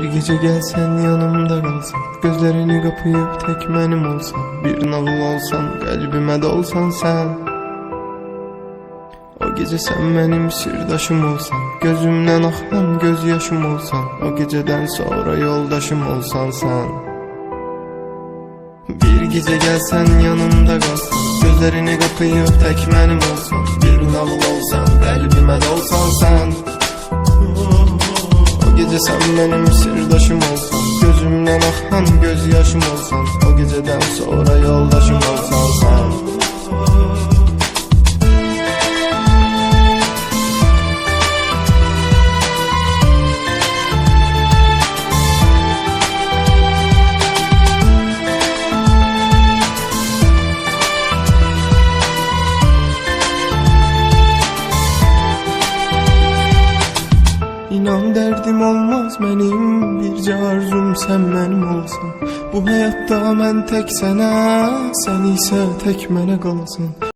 Bir gece gelsen yanımda kalsan Gözlerini kapayıp tek benim olsan Bir nağıl olsan kalbime dolsan sen. O gece sen benim sırdaşım olsan Gözümden akan gözyaşım olsan O geceden sonra yoldaşım olsan sen. Bir gece gelsen yanımda kalsan Gözlerini kapayıp tek benim olsan Bir nağıl olsan kalbime dolsan sen gece sen benim sırdaşım olsan Gözümden akan gözyaşım olsan O geceden sonra İnan derdim olmaz benim. Birce arzum sen benim olsan Bu hayatta ben tek sene Sen ise tek mene kalasın